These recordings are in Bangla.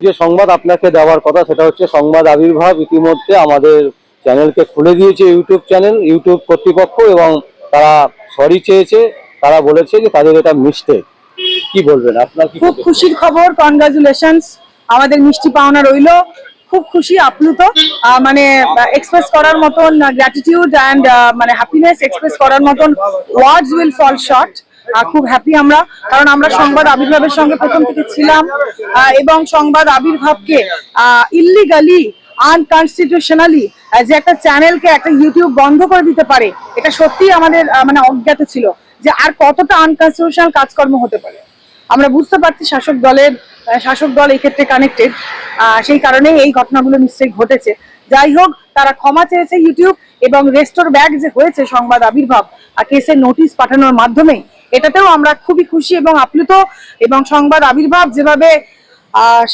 যে সংবাদ আপনাকে দেওয়ার কথা সেটা হচ্ছে সংবাদ আবির্ভাব ইতিমধ্যে আমাদের চ্যানেলকে খুলে দিয়েছে ইউটিউব চ্যানেল ইউটিউব কর্তৃপক্ষ এবং তারা সরি চেয়েছে তারা বলেছে যে তাদের এটা মিস্টেক কি বলবেন? আপনার খুব খুশির খবর কনগ্রাচুলেশনস আমাদের মিষ্টি পাওনা রইল। খুব খুশি আপ্লুত। মানে এক্সপ্রেস করার মতন গ্র্যাটিটিউড অ্যান্ড মানে হ্যাপিনেস এক্সপ্রেস করার মতন ওয়ার্ডস উইল ফল শর্ট খুব হ্যাপি আমরা, কারণ আমরা সংবাদ আবির্ভাবের সঙ্গে প্রথম থেকে ছিলাম এবং সংবাদ আবির্ভাবকে ইলিগালি আনকনস্টিটিউশনালি যে একটা চ্যানেলকে একটা ইউটিউব বন্ধ করে দিতে পারে, এটা সত্যি আমাদের মানে অজ্ঞাত ছিল, যে আর কতটা আনকনস্টিটিউশনাল কাজকর্ম হতে পারে। আমরা বুঝতে পারছি শাসক দলের শাসক দল এই ক্ষেত্রে কানেক্টেড সেই কারণেই এই ঘটনাগুলো নিশ্চয়ই ঘটেছে। যাই হোক, তারা ক্ষমা চেয়েছে ইউটিউব এবং রেস্টোর ব্যাগ যে হয়েছে সংবাদ আবির্ভাব আর কেসের নোটিশ পাঠানোর মাধ্যমে এটাতেও আমরা খুবই খুশি এবং আপ্লুত এবং সংবাদ আবির্ভাব যেভাবে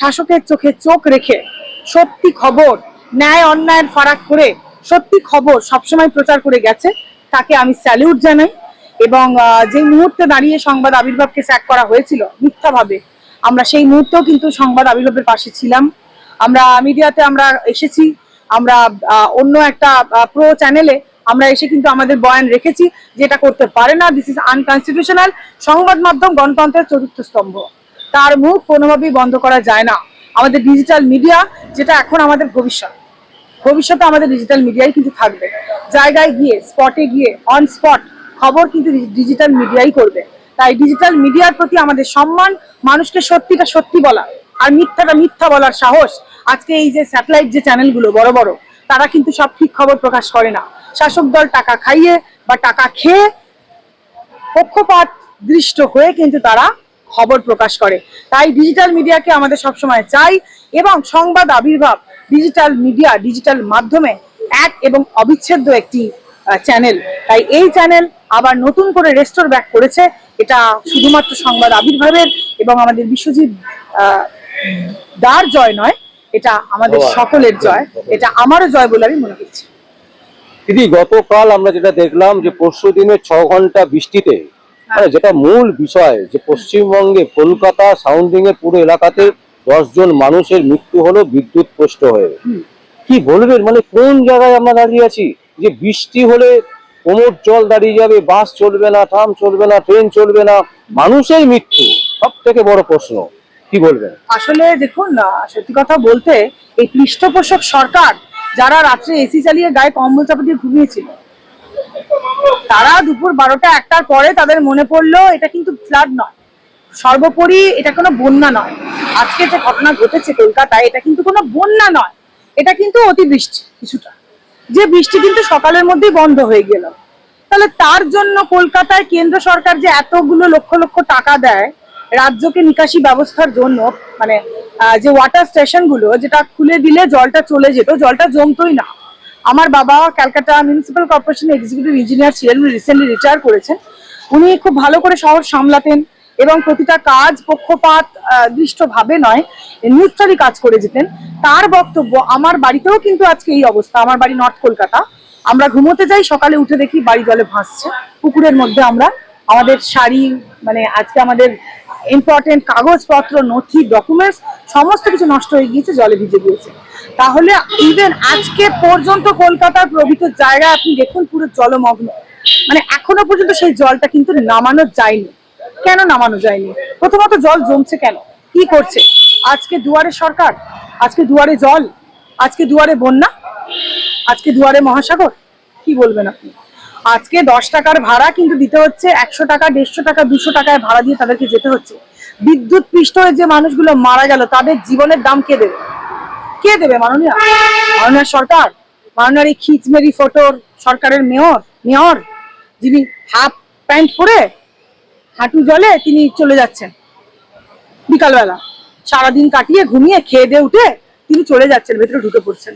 শাসকের চোখে চোখ রেখে সত্যি খবর, ন্যায় অন্যায়ের ফারাক করে সত্যি খবর সবসময় প্রচার করে গেছে, তাকে আমি স্যালিউট জানাই এবং যে মুহূর্তে দাঁড়িয়ে সংবাদ আবির্ভাবকে স্যাক করা হয়েছিল মিথ্যাভাবে, আমরা সেই মুহূর্তেও কিন্তু সংবাদ আবির্ভাবের পাশে ছিলাম। আমরা মিডিয়াতে আমরা এসেছি, আমরা অন্য একটা প্রো চ্যানেলে আমরা এসে কিন্তু আমাদের বয়ান রেখেছি যেটা করতে পারে না। দিস ইজ আনকনস্টিটিউশনাল সংবাদ মাধ্যম গণতন্ত্রের চতুর্থ স্তম্ভ। তার মুখ কোনোভাবেই বন্ধ করা যায় না। আমাদের ডিজিটাল মিডিয়া যেটা এখন আমাদের ভবিষ্যৎ। ভবিষ্যতে আমাদের ডিজিটাল মিডিয়াই কিন্তু থাকবে। জায়গায় গিয়ে স্পটে গিয়ে অন স্পট খবর কিন্তু ডিজিটাল মিডিয়াই করবে। তাই ডিজিটাল মিডিয়ার প্রতি আমাদের সম্মান, মানুষকে সত্যিটা সত্যি বলা আর মিথ্যাটা মিথ্যা বলার সাহস। আজকে এই যে স্যাটেলাইট যে চ্যানেলগুলো বড় বড় তারা কিন্তু সব ঠিক খবর প্রকাশ করে না। শাসক দল টাকা খাইয়ে বা টাকা খেয়ে পক্ষপাত দৃষ্ট হয়ে কিন্তু তারা খবর প্রকাশ করে। তাই ডিজিটাল মিডিয়াকে আমাদের সবসময় চাই এবং সংবাদ আবির্ভাব ডিজিটাল মিডিয়া ডিজিটাল মাধ্যমে এক এবং অবিচ্ছেদ্য একটি চ্যানেল তাই এই চ্যানেল আবার নতুন করে রেস্টোর ব্যাক করেছে। এটা শুধুমাত্র সংবাদ আবির্ভাবের এবং আমাদের বিশ্বজিৎ দার জয় নয় এটা আমাদের সকলের জয় এটা আমারও জয় বলে আমি মনে করছি। দিদি গতকাল আমরা যেটা দেখলাম যে পরশু দিনের ছ ঘণ্টা বৃষ্টিতে মানে যেটা মূল বিষয় যে পশ্চিমবঙ্গে কলকাতা সাউন্ডিং এর পুরো এলাকাতে দশ জন মানুষের মৃত্যু হলো বিদ্যুৎ পোষ্ট হয়ে। কি বলবেন? মানে কোন জায়গায় আমরা দাঁড়িয়ে আছি? যে বৃষ্টি হলে কোমর জল দাঁড়িয়ে যাবে বাস চলবে না ট্রাম চলবে না ট্রেন চলবে না মানুষের মৃত্যু সব থেকে বড় প্রশ্ন। কি বলবেন? আসলে দেখুন সত্যি কথা বলতে এই পৃষ্ঠপোষক সরকার যারা রাত্রে এসি চালিয়ে গায়ে কম্বল চাপা দিয়ে ঘুমিয়েছিল, তারা দুপুর বারোটা একটার পরে তাদের মনে পড়ল, এটা কিন্তু ফ্লাড নয়। সর্বোপরি এটা কোনো বন্যা নয়। আজকে যে ঘটনা ঘটেছে কলকাতায়, এটা কিন্তু কোনো বন্যা নয়। এটা কিন্তু অতিবৃষ্টি কিছুটা। যে বৃষ্টি কিন্তু সকালের মধ্যেই বন্ধ হয়ে গেল। তাহলে তার জন্য কলকাতায় কেন্দ্র সরকার যে এতগুলো লক্ষ লক্ষ টাকা দেয় রাজ্যকে নিকাশি ব্যবস্থার জন্য মানে যে ওয়াটার স্টেশনগুলো যেটা খুলে দিলে জলটা চলে যেত, জলটা জমতোই না। আমার বাবা Calcutta municipal corporation executive engineer ছিলেন, উনি রিসেন্টলি রিটায়ার করেছেন। উনি খুব ভালো করে শহর সামলাতেন এবং প্রতিটা কাজ পক্ষপাত দৃষ্টভাবে নয় নিউট্রালি কাজ করে যেতেন। তার বক্তব্য, আমার বাড়িতেও কিন্তু আজকে এই অবস্থা। আমার বাড়ি নর্থ কলকাতা। আমরা ঘুমোতে যাই, সকালে উঠে দেখি বাড়ি জলে ভাসছে। পুকুরের মধ্যে আমরা, আমাদের শাড়ি মানে আজকে আমাদের ইম্পর্টেন্ট কাগজপত্র, নথি ডকুমেন্টস সমস্ত কিছু নষ্ট হয়ে গিয়েছে, জলে ভিজে গিয়েছে। তাহলে ইভেন আজকে পর্যন্ত কলকাতার প্রভৃত জায়গায় আপনি দেখুন পুরো জলমগ্ন। মানে এখনও পর্যন্ত সেই জলটা কিন্তু নামানো যায়নি। কেন নামানো যায়নি? প্রথমত জল জমছে কেন? কি করছে? আজকে দুয়ারে সরকার? আজকে দুয়ারে জল? আজকে দুয়ারে বন্যা? আজকে দুয়ারে মহাসাগর? কি বলবেন আপনি? আজকে দশ টাকার ভাড়া কিন্তু দিতে হচ্ছে একশো টাকা, দেড়শো টাকা, দুশো টাকায় ভাড়া দিয়ে তাদেরকে যেতে হচ্ছে। বিদ্যুৎ পৃষ্ঠ হয়ে যে মানুষগুলো মারা গেল, তাদের জীবনের দাম কে দেবে? কে দেবে, মাননীয়? মাননীয় সরকার? মাননীয় এই খিচমেরি ফটোর সরকারের মেয়র? মেয়র? যিনি হাফ প্যান্ট পরে হাঁটু জলে তিনি চলে যাচ্ছেন বিকালবেলা। সারাদিন কাটিয়ে, ঘুমিয়ে, খেয়ে দিয়ে উঠে তিনি চলে যাচ্ছেন, ভেতরে ঢুকে পড়ছেন।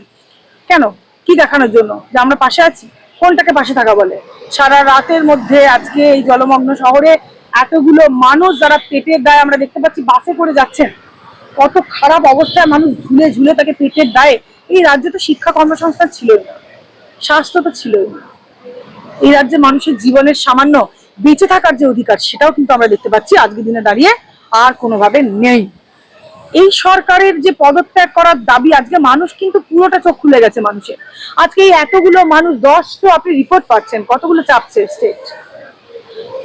কেন? কি দেখানোর জন্য? যে আমরা পাশে আছি। কোনটাকে পাশে থাকা বলে। সারা রাতের মধ্যে আজকে এই জলমগ্ন শহরে এতগুলো মানুষ যারা পেটের দায়ে আমরা দেখতে পাচ্ছি বাসে করে যাচ্ছেন, কত খারাপ অবস্থায় মানুষ ঝুলে ঝুলে তাকে পেটের দায়ে। এই রাজ্যে তো শিক্ষা কর্মসংস্থান ছিলই না, স্বাস্থ্য তো ছিলই না। এই রাজ্যে মানুষের জীবনের সামান্য বেঁচে থাকার যে অধিকার, সেটাও কিন্তু আমরা দেখতে পাচ্ছি। আজকের দিনে দাঁড়িয়ে আর কোনোভাবে নেই। এই সরকারের যে পদত্যাগ করার দাবি, আজকে মানুষ কিন্তু পুরোটা চোখ খুলে গেছে মানুষের। আজকে এই এতগুলো মানুষ দশ তো আপনি রিপোর্ট পাচ্ছেন, কতগুলো চাপছে স্টেট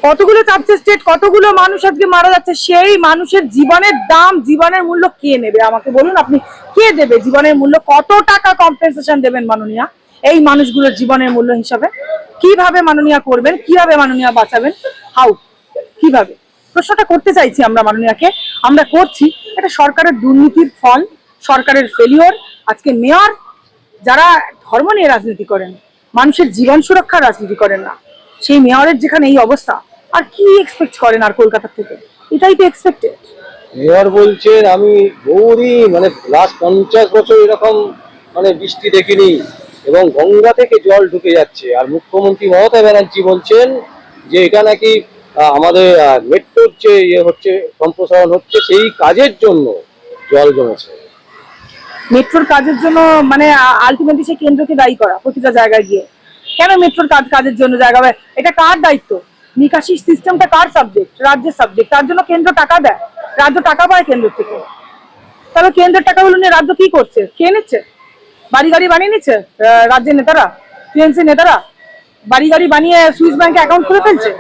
কতগুলো চাপছে স্টেট কতগুলো মানুষ আজকে মারা যাচ্ছে? সেই মানুষের জীবনের দাম, জীবনের মূল্য কে নেবে? আমাকে বলুন আপনি কে দেবে? জীবনের মূল্য কত টাকা কম্পেনসেশন দেবেন মাননীয়া? এই মানুষগুলোর জীবনের মূল্য হিসাবে। কীভাবে মাননীয়া করবেন? কীভাবে মাননীয়া বাঁচাবেন? হাউ কীভাবে? প্রশ্নটা করতে চাইছি আমরা মাননীয়াকে। আমরা করছি, এটা সরকারের দুর্নীতির ফল, সরকারের ফেলিওর আজকে মেয়র যারা ধর্ম নিয়ে রাজনীতি করেন, মানুষের জীবন সুরক্ষার রাজনীতি করেন না, সেই মেয়রের যেখানে এই অবস্থা, আর কি এক্সপেক্ট করেন আর কলকাতার থেকে? এটাই তো এক্সপেক্টেড মেয়র বলছেন, আমি বহুদিন মানে লাস্ট পঞ্চাশ বছর এরকম মানে বৃষ্টি দেখিনি, এবং গঙ্গা থেকে জল ঢুকে যাচ্ছে, আর মুখ্যমন্ত্রী মমতা ব্যানার্জি বলছেন যে এটা নাকি আমাদের মেট্রোর যে ইয়ে হচ্ছে, সম্প্রসারণ হচ্ছে, সেই কাজের জন্য জল জমেছে। মেট্রোর কাজের জন্য মানে আলটিমেটলি সেই কেন্দ্রকে দায়ী করা প্রতিটা জায়গায় গিয়ে। কেন মেট্রোর কাজ, কাজের জন্য জায়গা? এটা কার দায়িত্ব? নিকাশি সিস্টেমটা কার সাবজেক্ট রাজ্যের সাবজেক্ট তার জন্য কেন্দ্র টাকা দেয়। রাজ্য টাকা পায় কেন্দ্র থেকে। তাহলে কেন্দ্রের টাকাগুলো নিয়ে রাজ্য কি করছে? কে নিচ্ছে বাড়ি গাড়ি বানিয়ে নিচ্ছে রাজ্যের নেতারা? টিএমসি নেতারা? বাড়ি গাড়ি বানিয়ে সুইস ব্যাংকে অ্যাকাউন্ট খুলে ফেলছে?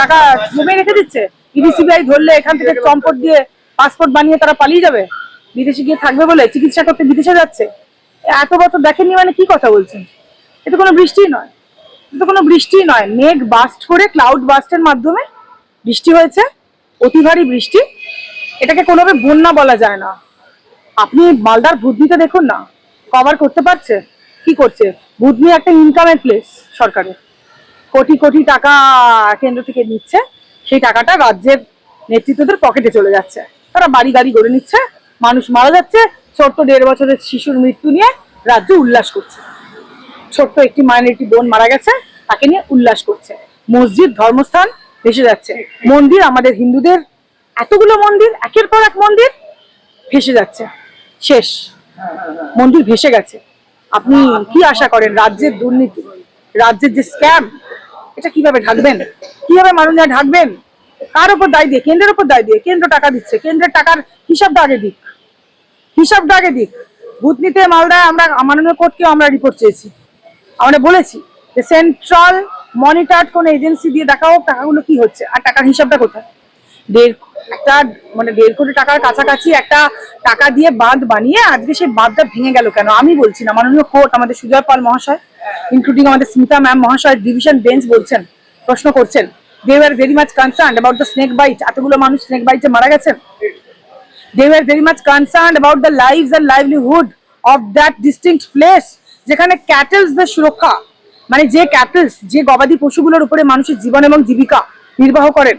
টাকা জমে রেখে দিচ্ছে? ইডিসিবিআই ধরলে এখান থেকে চম্পট দিয়ে পাসপোর্ট বানিয়ে তারা পালিয়ে যাবে? বিদেশে গিয়ে থাকবে বলে চিকিৎসা করতে বিদেশে যাচ্ছে? এত বছর দেখেননি মানে কি কথা বলছেন? এটা কোনো বৃষ্টি নয়। এটা কোনো বৃষ্টি নয়। মেঘ বাস্ট করে ক্লাউড বাস্টের মাধ্যমে বৃষ্টি হয়েছে। অতি ভারী বৃষ্টি। এটাকে কোনোভাবে বন্যা বলা যায় না। আপনি মালদার ভুতনিতে দেখুন না। কভার করতে পারছে? কি করছে? ভুতনি একটা ইনকামের প্লেস সরকারের। কোটি কোটি টাকা কেন্দ্র থেকে নিচ্ছে, সেই টাকাটা রাজ্যের নেতৃত্বদের পকেটে চলে যাচ্ছে। তারা বাড়ি গাড়ি গড়ে নিচ্ছে, মানুষ মারা যাচ্ছে, ছোট্ট দেড় বছরের শিশুর মৃত্যু নিয়ে রাজ্য উল্লাস করছে। ছোট্ট একটি মায়ের একটি বোন মারা গেছে, তাকে নিয়ে উল্লাস করছে। মসজিদ, ধর্মস্থান ভেসে যাচ্ছে। মন্দির, আমাদের হিন্দুদের এতগুলো মন্দির, একের পর এক মন্দির ভেসে যাচ্ছে। শেষ। মন্দির ভেসে গেছে। আপনি কি আশা করেন, রাজ্যের দুর্নীতি, রাজ্যের যে স্ক্যাম এটা কীভাবে ঢাকবেন? কীভাবে মাননীয় ঢাকবেন? কার উপর দায় দিয়ে? কেন্দ্রের উপর দায় দিয়ে। কেন্দ্র টাকা দিচ্ছে। কেন্দ্রের টাকার হিসাবটা আগে দিক। হিসাবটা আগে দিক। ভূতনিতে মালদায় আমরা, মাননীয় কোর্টকেও আমরা রিপোর্ট চেয়েছি। আমরা বলেছি যে সেন্ট্রাল মনিটর কোন এজেন্সি দিয়ে দেখা হোক টাকাগুলো কি হচ্ছে আর টাকার হিসাবটা কোথায়? দেড় একটা মানে দেড় কোটি টাকার কাছাকাছি একটা টাকা দিয়ে বাঁধ বানিয়ে আজকে সেই বাঁধটা ভেঙে গেল কেন? আমি বলছি না, মাননীয় কোর্ট, আমাদের সুজয় পাল মহাশয় ইনক্লুডিং আমাদের স্মিতা ম্যাম মহাশয় ডিভিশন বেঞ্চ বলছেন, প্রশ্ন করছেন। They are very much concern about the snake bite এতগুলো মানুষ স্নেক বাইটে মারা গেছেন? They were very much concerned about the lives and livelihood of that distinct place, যেখানে ক্যাটেলস দের সুরক্ষা মানে যে ক্যাটেলস যে গবাদি পশুগুলোর উপরে মানুষের জীবন এবং জীবিকা নির্বাহ করেন।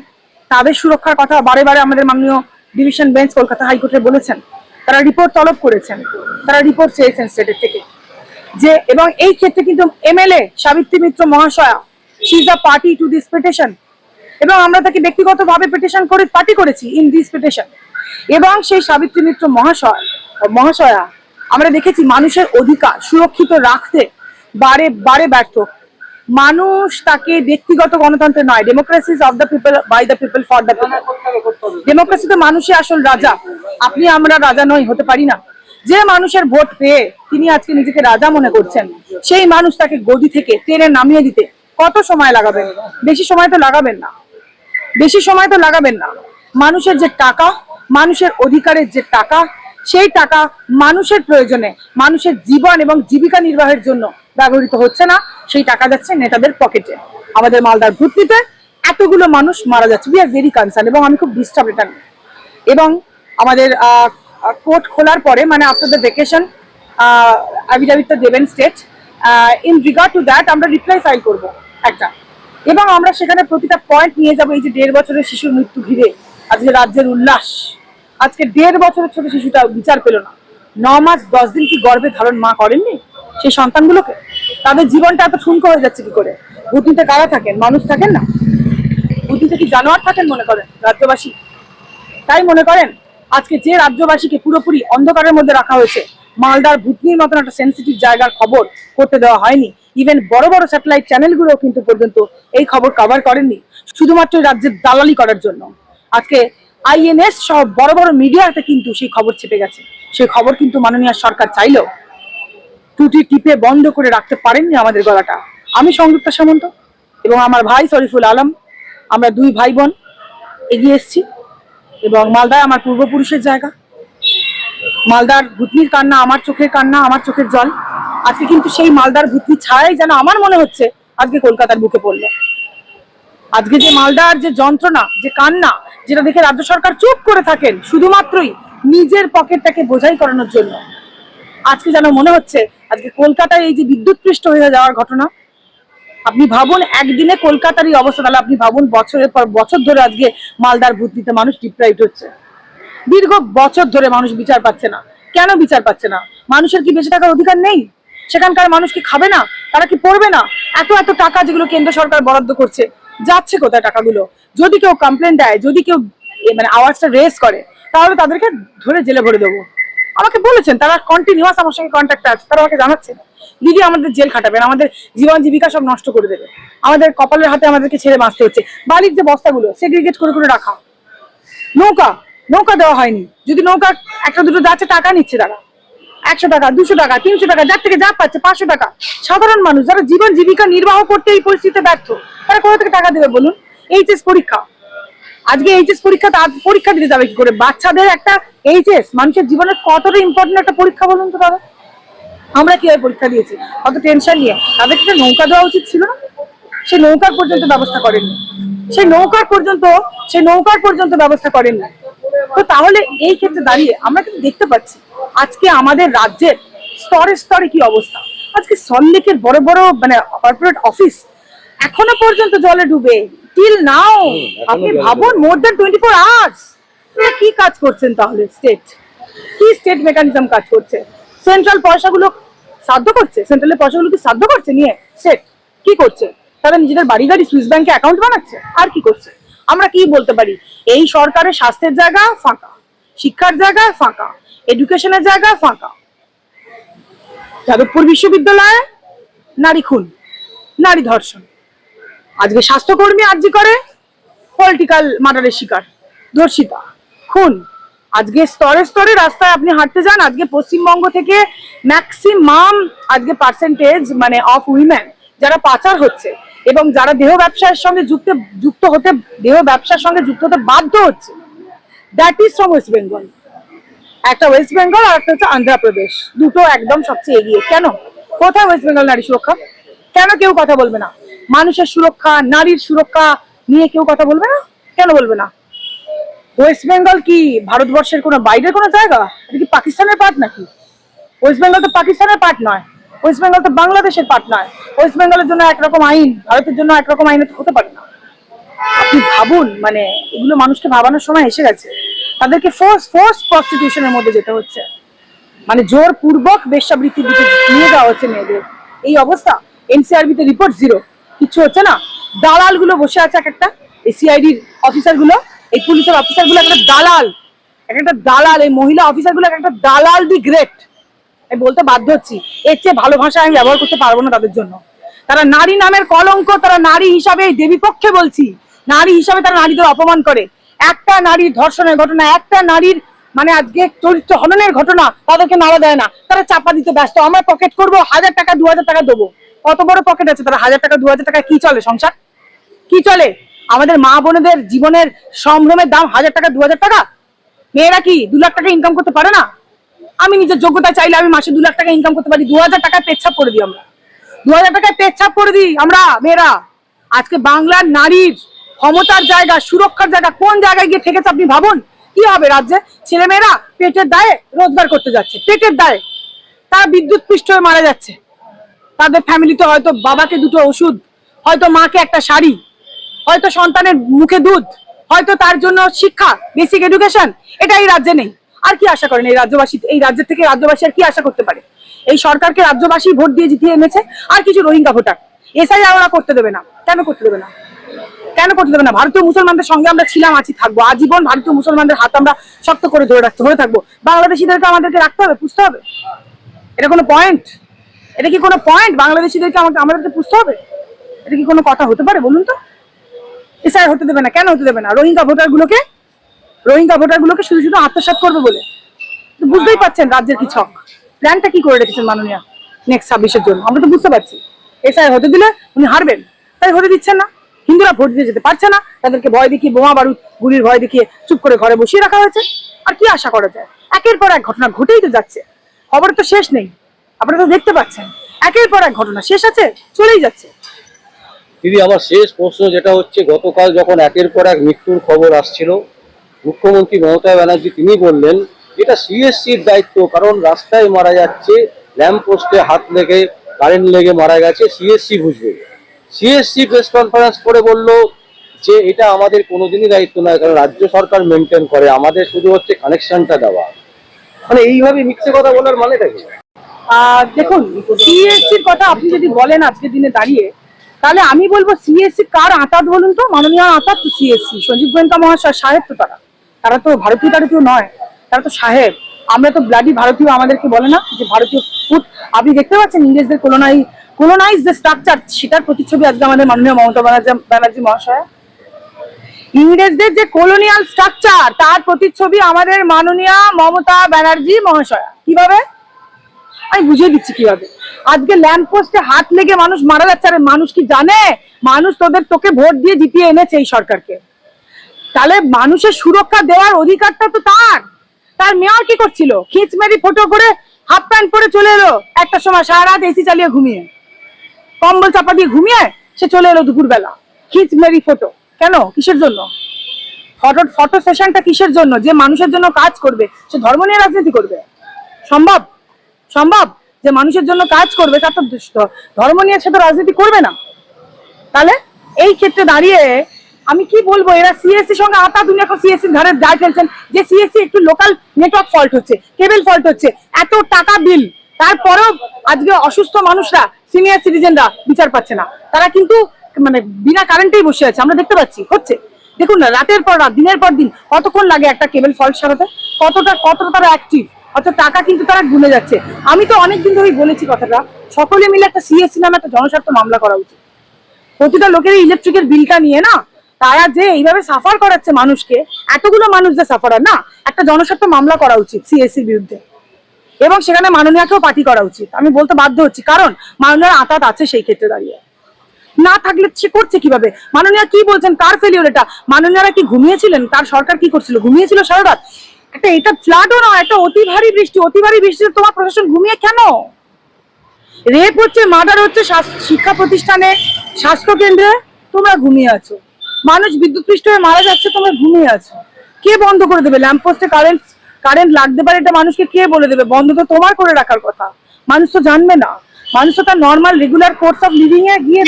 তাদের সুরক্ষার কথা বারে বারে আমাদের মাননীয় ডিভিশন বেঞ্চ কলকাতা হাইকোর্টে বলেছেন। তারা রিপোর্ট তলব করেছেন। তারা রিপোর্ট চেয়েছেন স্টেটের থেকে। যে, এবং এই ক্ষেত্রে কিন্তু MLA Savitri Mitra মহাশয়া she is a party to this petition এবং আমরা তাকে ব্যক্তিগতভাবে পিটিশন করে পার্টি করেছি ইন দিস পিটিশন এবং সেই সাবিত্রী মিত্র মহাশয়, মহাশয়া, আমরা দেখেছি মানুষের অধিকার সুরক্ষিত রাখতে বারে বারে ব্যর্থ। মানুষ তাকে ব্যক্তিগত গণতন্ত্র নয় democracy of the people by the people for the people ডেমোক্রেসিতে মানুষই আসল রাজা। আপনি, আমরা রাজা নই, হতে পারি না। যে মানুষের ভোট পেয়ে তিনি আজকে নিজেকে রাজা মনে করছেন, সেই মানুষ তাকে গদি থেকে টেনে নামিয়ে দিতে কত সময় লাগাবেন বেশি সময় তো লাগাবেন না। বেশি সময় তো লাগাবেন না। মানুষের যে টাকা, মানুষের অধিকারের যে টাকা, সেই টাকা মানুষের প্রয়োজনে, মানুষের জীবন এবং জীবিকা নির্বাহের জন্য ব্যবহৃত হচ্ছে না, সেই টাকা যাচ্ছে নেতাদের পকেটে। আমাদের মালদার ভর্তিতে এতগুলো মানুষ মারা যাচ্ছে। উই আর ভেরি কনসার্ন এবং আমি খুব ডিস্টার্ব এটা এবং আমাদের কোর্ট খোলার পরে মানে আফটার দ্য ভেকেশন অ্যাভিডাভিটটা দেবেন state in regard to that আমরা রিপ্লাই ফাইল করব একটা। এবং আমরা সেখানে প্রতিটা পয়েন্ট নিয়ে যাব এই যে দেড় বছরের শিশুর মৃত্যু ঘিরে। আজকে রাজ্যের উল্লাস। আজকে দেড় বছরের ছোট শিশুটা বিচার পেল না। ন মাস, দশ দিন কি গর্ভে ধারণ মা করেননি? সেই সন্তানগুলোকে? তাদের জীবনটা এত ঠুনকো হয়ে যাচ্ছে কি করে? বুদ্ধিতে কারা থাকেন? মানুষ থাকেন না। বুদ্ধিতে কি জানোয়ার থাকেন মনে করেন রাজ্যবাসী? তাই মনে করেন, আজকে যে রাজ্যবাসীকে পুরোপুরি অন্ধকারের মধ্যে রাখা হয়েছে, মালদার ভুতনির মতন একটা সেন্সিটিভ জায়গার খবর করতে দেওয়া হয়নি। ইভেন বড় বড় স্যাটেলাইট চ্যানেলগুলো কিন্তু পর্যন্ত এই খবর কভার করেননি, শুধুমাত্র রাজ্যের দালালি করার জন্য। আজকে আইএনএস সব বড় বড় মিডিয়াতে কিন্তু সেই খবর চেপে গেছে। সেই খবর কিন্তু মাননীয় সরকার চাইলেও টুটি টিপে বন্ধ করে রাখতে পারেননি আমাদের গলাটা। আমি সংযুক্তা সামন্ত এবং আমার ভাই শরীফুল আলম, আমরা দুই ভাই বোন এগিয়ে এসছি এবং মালদায় আমার পূর্বপুরুষের জায়গা। মালদার ভূতনির কান্না আমার চোখের কান্না, আমার চোখের জল। আজকে কিন্তু সেই মালদার ভূতনি ছাড়াই যেন আমার মনে হচ্ছে আজকে কলকাতার বুকে পড়ল। আজকে যে মালদার যে যন্ত্রণা, যে কান্না, যেটা দেখে রাজ্য সরকার চুপ করে থাকেন, শুধুমাত্রই নিজের পকেটটাকে বোঝাই করানোর জন্য। আজকে যেন মনে হচ্ছে আজকে কলকাতায় এই যে বিদ্যুৎ পৃষ্ঠ হয়ে যাওয়ার ঘটনা, আপনি ভাবুন একদিনে কলকাতার এই অবস্থা, তাহলে আপনি ভাবুন বছরের পর বছর ধরে আজকে মালদার ভূতনিতে মানুষ ডিপ্রাইভ হচ্ছে। দীর্ঘ বছর ধরে মানুষ বিচার পাচ্ছে না। কেন বিচার পাচ্ছে না? মানুষের কি বেঁচে থাকার অধিকার নেই? সেখানকার মানুষ কি খাবে না? তারা কি পড়বে না? এত এত টাকা যেগুলো কেন্দ্র সরকার বরাদ্দ করছে, যাচ্ছে কোথায় টাকাগুলো? যদি কেউ কমপ্লেন দেয়, যদি কেউ মানে আওয়াজটা রেস করে, তাহলে তাদেরকে ধরে জেলে ভরে দেবো। আমাকে বলেছেন, তারা কন্টিনিউয়াস আমার সঙ্গে কন্ট্যাক্ট আছে, তারা আমাকে জানাচ্ছেন দিদি আমাদের জেল খাটাবেন, আমাদের জীবন জীবিকা সব নষ্ট করে দেবে। আমাদের কপালের হাতে আমাদেরকে ছেড়ে বাঁচতে হচ্ছে। বালির যে বস্তাগুলো সেগ্রিগেট করে করে রাখা। নৌকা নৌকা দেওয়া হয়নি। যদি নৌকা একটা দুটো যাচ্ছে, টাকা নিচ্ছে তারা। একশো টাকা, দুশো টাকা, তিনশো টাকা, যার থেকে যা পাচ্ছে, পাঁচশো টাকা। সাধারণ মানুষ, যারা জীবন জীবিকা নির্বাহ করতে এই পরিস্থিতিতে ব্যর্থ, তারা কোথা থেকে টাকা দেবে বলুন? এইচএস পরীক্ষা। আজকে এইচএস পরীক্ষা পরীক্ষা দিতে যাবে কি করে? বাচ্চাদের একটা এইচএস মানুষের জীবনের কতটা ইম্পর্টেন্ট একটা পরীক্ষা বলুন তো দাদা? আমরা কীভাবে পরীক্ষা দিয়েছি? অত টেনশন নিয়ে। তাদেরকে একটা নৌকা দেওয়া উচিত ছিল না। সে নৌকার পর্যন্ত ব্যবস্থা করেননি। সেই নৌকার পর্যন্ত সেই নৌকার পর্যন্ত ব্যবস্থা করেননি। তো তাহলে এই ক্ষেত্রে দাঁড়িয়ে আমরা কিন্তু দেখতে পাচ্ছি আজকে আমাদের রাজ্যের স্তরে স্তরে কি অবস্থা? আজকে সল্লেকের বড় বড় মানে কর্পোরেট অফিস এখনও পর্যন্ত জলে ডুবে। টিল নাও আপনি ভাবুন more than twenty four hours কি কাজ করছেন তাহলে? স্টেট কি স্টেট মেকানিজম কাজ করছে? সেন্ট্রাল পয়সাগুলো সাধ্য করছে? সেন্ট্রালের পয়সাগুলো কি সাধ্য করছে নিয়ে? সেট কি করছে? তারা নিজেদের বাড়ি গাড়ি সুইস ব্যাংকে অ্যাকাউন্ট বানাচ্ছে? আর কি করছে? আমরা কি বলতে পারি? এই সরকারের স্বাস্থ্যের জায়গা ফাঁকা, শিক্ষার জায়গা ফাঁকা এডুকেশনের জায়গা ফাঁকা। যাদবপুর বিশ্ববিদ্যালয়ে নারী খুন, নারী ধর্ষণ। আজকে স্বাস্থ্যকর্মী আর্জি করে পলিটিক্যাল মার্ডারের শিকার, ধর্ষিতা। খুন আজকে স্তরে স্তরে রাস্তায় আপনি হাঁটতে যান, আজকে পশ্চিমবঙ্গ থেকে ম্যাক্সিমাম আজকে পার্সেন্টেজ মানে অফ উইমেন যারা পাচার হচ্ছে এবং যারা দেহ ব্যবসার সঙ্গে যুক্ত যুক্ত হতে, দেহ ব্যবসার সঙ্গে যুক্ত হতে বাধ্য হচ্ছে that is from West Bengal একটা ওয়েস্ট বেঙ্গল আর একটা হচ্ছে আন্ধ্রপ্রদেশ দুটো একদম সবচেয়ে এগিয়ে। কেন? কোথায় ওয়েস্ট বেঙ্গল নারী সুরক্ষা? কেন কেউ কথা বলবে না? মানুষের সুরক্ষা, নারীর সুরক্ষা নিয়ে কেউ কথা বলবে না? কেন বলবে না? ওয়েস্ট বেঙ্গল কি ভারতবর্ষের কোনো বাইরের কোনো জায়গা? এটা কি পাকিস্তানের পার্ট নাকি? ওয়েস্ট বেঙ্গল তো পাকিস্তানের পার্ট নয়। ওয়েস্ট বেঙ্গল তো বাংলাদেশের পার্ট নয়। ওয়েস্ট বেঙ্গলের জন্য একরকম আইন, ভারতের জন্য একরকম আইন হতে পারে না। আপনি ভাবুন মানে এগুলো মানুষকে ভাবানোর সময় এসে গেছে। তাদেরকে ফোর্স ফোর্স প্রস্টিটিউশনের মধ্যে যেতে হচ্ছে। মানে জোর পূর্বক বেশ্যাবৃত্তির দিকে নিয়ে যাওয়া হচ্ছে মেয়েদের। এই অবস্থা এনসিআরবি তে রিপোর্ট জিরো কিছু হচ্ছে না। দালালগুলো বসে আছে এক একটা এই সিআইডির অফিসারগুলো। এই পুলিশের অফিসারগুলো একটা দালাল এক একটা দালাল, এই মহিলা অফিসারগুলো একটা দালাল দি গ্রেট আমি বলতে বাধ্য হচ্ছি, এর চেয়ে ভালো ভাষা আমি ব্যবহার করতে পারব না তাদের জন্য। তারা নারী নামের কলঙ্ক, তারা নারী হিসাবে এই দেবী পক্ষে বলছি। নারী হিসাবে তারা নারীদের অপমান করে। একটা নারীর ধর্ষণের ঘটনা, একটা নারীর মানে আজকে চরিত্র হননের ঘটনা, তাদেরকে নাড়া দেয় না। তারা চাপা দিতে ব্যস্ত। আমরা পকেট করব, হাজার টাকা, দু হাজার টাকা দেবো। কত বড় পকেট আছে? তারা হাজার টাকা, দু হাজার টাকা কি চলে সংসার? কি চলে? আমাদের মা বোনেদের জীবনের সম্ভ্রমের দাম হাজার টাকা, দু হাজার টাকা? মেয়েরা কি দু লাখ টাকা ইনকাম করতে পারে না? আমি নিজের যোগ্যতা চাইলে আমি মাসে দু লাখ টাকা ইনকাম করতে পারি। দু হাজার টাকায় পেচ্ছাপ করে দিই আমরা। দু হাজার টাকায় পেচ্ছাপ করে দিই আমরা, মেয়েরা। আজকে বাংলার নারীর ক্ষমতার জায়গা, সুরক্ষার জায়গা কোন জায়গায় গিয়ে থেকেছে আপনি ভাবুন? কি হবে রাজ্যে? ছেলে মেয়েরা পেটের দায়ে রোজগার করতে যাচ্ছে, পেটের দায়ে। তারা বিদ্যুৎ পৃষ্ঠ হয়ে মারা যাচ্ছে। তাদের ফ্যামিলিতে হয়তো বাবাকে দুটো ওষুধ, হয়তো মাকে একটা শাড়ি হয়তো সন্তানের মুখে দুধ, হয়তো তার জন্য শিক্ষা বেসিক এডুকেশন এটা এই রাজ্যে নেই। আর কি আশা করেন এই রাজ্যবাসী? এই রাজ্যের থেকে রাজ্যবাসী আর কি আশা করতে পারে? এই সরকারকে রাজ্যবাসী ভোট দিয়ে জিতিয়ে এনেছে, আর কিছু রোহিঙ্গা ভোটার। এসআই ওরা করতে দেবে না। কেন করতে দেবে না? কেন করতে দেবে না? ভারতীয় মুসলমানদের সঙ্গে আমরা ছিলাম, আছি, থাকব। আজীবন ভারতীয় মুসলমানদের হাত আমরা শক্ত করে ধরে রাখতে, ধরে থাকব। বাংলাদেশিদেরকে আমাদেরকে রাখতে হবে, পুষতে হবে? এটা কোনো পয়েন্ট এটা কি কোনো পয়েন্ট বাংলাদেশিদেরকে আমাকে আমাদেরকে পুষতে হবে? এটা কি কোনো কথা হতে পারে, বলুন তো? এসআই হতে দেবে না। কেন হতে দেবে না? রোহিঙ্গা ভোটার গুলোকে রোহিঙ্গা ভোটারগুলোকে শুধু শুধু আত্মসাৎ করবে বলে? বুঝতেই পারছেন রাজ্যের কি ছক। প্ল্যানটা কি করে রেখেছেন মাননীয় নেক্সট ছাব্বিশের জন্য? আমরা তো বুঝতে পারছি। এসআই হতে দিলে উনি হারবেন। তাই হতে দিচ্ছেন না। হিন্দুরা ভোট দিতে যেতে পারছে না। তাদেরকে ভয় দেখিয়ে, বোমা বারুদ, গুলির ভয় দেখিয়ে চুপ করে ঘরে বসিয়ে রাখা হয়েছে। আর কি আশা করা যায়? একের পর এক ঘটনা ঘটেই তো যাচ্ছে। খবর তো শেষ নেই। আপনারা তো দেখতে পাচ্ছেন। একের পর এক ঘটনা শেষ আছে, চলেই যাচ্ছে। দিদি, আমার শেষ প্রশ্ন যেটা হচ্ছে, গতকাল যখন একের পর এক মৃত্যুর খবর আসছিল, মুখ্যমন্ত্রী মমতা ব্যানার্জি তিনি বললেন, এটা সিএসসির দায়িত্ব, কারণ রাস্তায় মারা যাচ্ছে, ল্যাম্প পোস্টে হাত লেগে, কারেন্ট লেগে মারা গেছে সিএসসি বুঝবে সিএসসি প্রেস কনফারেন্স করে বলল যে, এটা আমাদের কোনোদিনই দায়িত্ব নয়, কারণ রাজ্য সরকার মেনটেন করে, আমাদের শুধু হচ্ছে কানেকশনটা দেওয়া। মানে এইভাবে মিথ্যে কথা বলার মানেটা কি? দেখুন সিএসসির কথা আপনি যদি বলেন আজকের দিনে দাঁড়িয়ে তাহলে আমি বলব সিএসসি কার আঁতাত বলুন তো? মাননীয় আঁতাত তো সিএসসি সঞ্জীব গোয়েঙ্কা মহাশয়, সাহেব তো তারা। তারা তো ভারতীয় টারতীয় নয়। তারা তো সাহেব। আমরা তো ব্লাডি ভারতীয়, আমাদেরকে বলে না যে ভারতীয় ফুড আপনি দেখতে পাচ্ছেন ইংরেজদের কোলোনাই কোলোনাইজ যে স্ট্রাকচার সেটার প্রতিচ্ছবি আজকে আমাদের মাননীয় মমতা ব্যানার্জি ব্যানার্জি মহাশয়। ইংরেজদের যে কলোনিয়াল স্ট্রাকচার তার প্রতিচ্ছবি আমাদের মাননীয় মমতা ব্যানার্জি মহাশয়া। কীভাবে? আমি বুঝিয়ে দিচ্ছি কীভাবে। আজকে ল্যাম্প পোস্টে হাত লেগে মানুষ মারা যাচ্ছে, আরে মানুষ কি জানে? মানুষ তোদের তোকে ভোট দিয়ে জিতিয়ে এনেছে এই সরকারকে। তাহলে মানুষের সুরক্ষা দেওয়ার অধিকারটা তো তার। তার মেয়র কি করছিল? খিচমেরি ফটো করে হাফ প্যান্ট পরে চলে এলো। একটা সময় সারা রাত এসি চালিয়ে ঘুমিয়ে। কম্বল চাপা দিয়ে ঘুমিয়ে সে চলে এলো দুপুরবেলা। খিচমেরি ফটো। কেন? কিসের জন্য? ফটো ফটো সেশনটা কিসের জন্য? যে মানুষের জন্য কাজ করবে, সে ধর্ম নিয়ে রাজনীতি করবে। সম্ভব? সম্ভব? যে মানুষের জন্য কাজ করবে তার তো ধর্ম নিয়ে সে তো রাজনীতি করবে না। তাহলে এই ক্ষেত্রে দাঁড়িয়ে আমি কি বলব? এরা সিএসসি সঙ্গে আতা তুমি এখন সিএসসি ঘরে দায় ফেলছেন। যে সিএসসি একটু লোকাল নেটওয়ার্ক ফল্ট হচ্ছে কেবল ফল্ট হচ্ছে, এত টাকা বিল তারপরেও আজকে অসুস্থ মানুষরা সিনিয়র সিটিজেনরা বিচার পাচ্ছে না। তারা কিন্তু মানে বিনা কারেন্টেই বসে আছে। আমরা দেখতে পাচ্ছি, হচ্ছে। দেখুন না, রাতের পর রাত, দিনের পর দিন, কতক্ষণ লাগে একটা কেবল ফল্ট সারাতে? কতটা কতটা তারা অ্যাক্টিভ অর্থাৎ টাকা কিন্তু তারা গুনে যাচ্ছে। আমি তো অনেকদিন ধরেই বলেছি কথাটা, সকলে মিলে একটা সিএসসি নামে একটা জনস্বার্থ মামলা করা উচিত। প্রতিটা লোকের ইলেকট্রিকের বিলটা নিয়ে না, তারা যে এইভাবে সাফার করাচ্ছে মানুষকে, এতগুলো মানুষ যে সাফারার না, একটা জনস্বার্থ মামলা করা উচিত সিএসসির বিরুদ্ধে। এবং সেখানে মাননীয়াকেও পার্টি করা উচিত। আমি বলতে বাধ্য হচ্ছি, কারণ মাননীয়ার আতাত আছে সেই ক্ষেত্রে দাঁড়িয়ে। না থাকলে সে করছে কীভাবে? মাননীয়া কি বলছেন? কার ফেলিওর এটা? মাননীয়ারা কি ঘুমিয়েছিলেন? তার সরকার কি করছিল? ঘুমিয়েছিল সারা রাত? একটা এটা ফ্লাডও নয় একটা অতি ভারী বৃষ্টি, অতি ভারী বৃষ্টিতে তোমার প্রশাসন ঘুমিয়ে কেন? রেপ হচ্ছে মার্ডার হচ্ছে শিক্ষা প্রতিষ্ঠানে, স্বাস্থ্য কেন্দ্রে, তোমরা ঘুমিয়ে আছো। মানুষ বিদ্যুৎ পৃষ্ঠ হয়ে মারা যাচ্ছে, তোমরা ঘুমিয়ে আছো। কে বন্ধ করে দেবে? ল্যাম্প পোস্টে কারেন্ট কারেন্ট লাগতে পারে, এটা মানুষকে কে বলে দেবে? বন্ধ তো তোমার করে রাখার কথা। মানুষ তো জানবে না। মানুষ তো তার normal regular course of living এ গিয়ে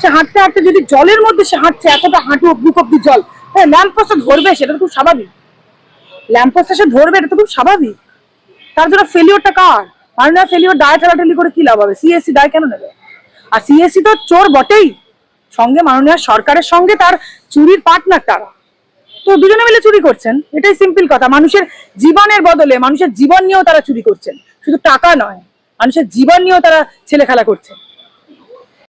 সে হাঁটতে হাঁটতে যদি জলের মধ্যে সে হাঁটছে, এতটা হাঁটু বুক অব্দি জল হ্যাঁ ল্যাম্প পোস্টে ধরবে, সেটা তো স্বাভাবিক। ল্যাম্প পোস্টে সে ধরবে, এটা তো খুব স্বাভাবিক। তার জন্য ফেলিওরটা কার? মাননীয় ফেলিওর দায় ঠেলাঠেলি করে কি লাভ হবে? সিএসসি দায় কেন নেবে? আর সিএসসি তো চোর বটেই। সঙ্গে মাননীয় সরকারের সঙ্গে তার চুরির পার্টনার তারা তো দুজনে মিলে চুরি করছেন। এটাই সিম্পল কথা। মানুষের জীবনের বদলে, মানুষের জীবন নিয়েও তারা চুরি করছেন। শুধু টাকা নয়, মানুষের জীবন নিয়েও তারা ছেলে খেলা করছে